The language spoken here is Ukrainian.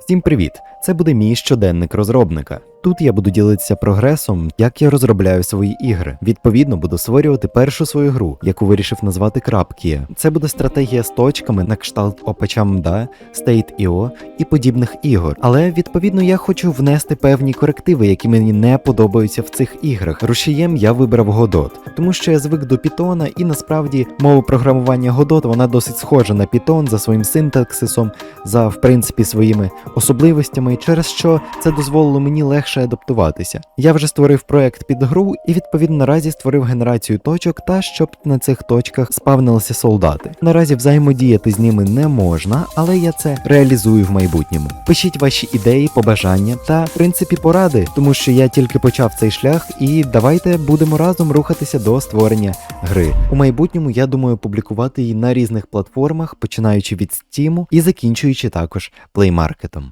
Всім привіт! Це буде мій щоденник розробника. Тут я буду ділитися прогресом, як я розробляю свої ігри. Відповідно, буду створювати першу свою гру, яку вирішив назвати Крапкія. Це буде стратегія з точками на кшталт Опачамда, State.io і подібних ігор. Але відповідно я хочу внести певні корективи, які мені не подобаються в цих іграх. Рушієм я вибрав Godot, тому що я звик до Python, і насправді мова програмування Godot вона досить схожа на Python за своїм синтаксисом, за в принципі своїми особливостями, через що це дозволило мені легше адаптуватися. Я вже створив проект під гру і відповідно наразі створив генерацію точок та щоб на цих точках спавнилися солдати. Наразі взаємодіяти з ними не можна, але я це реалізую в майбутньому. Пишіть ваші ідеї, побажання та в принципі поради, тому що я тільки почав цей шлях, і давайте будемо разом рухатися до створення гри. У майбутньому я думаю публікувати її на різних платформах, починаючи від Steam і закінчуючи також плеймаркетом.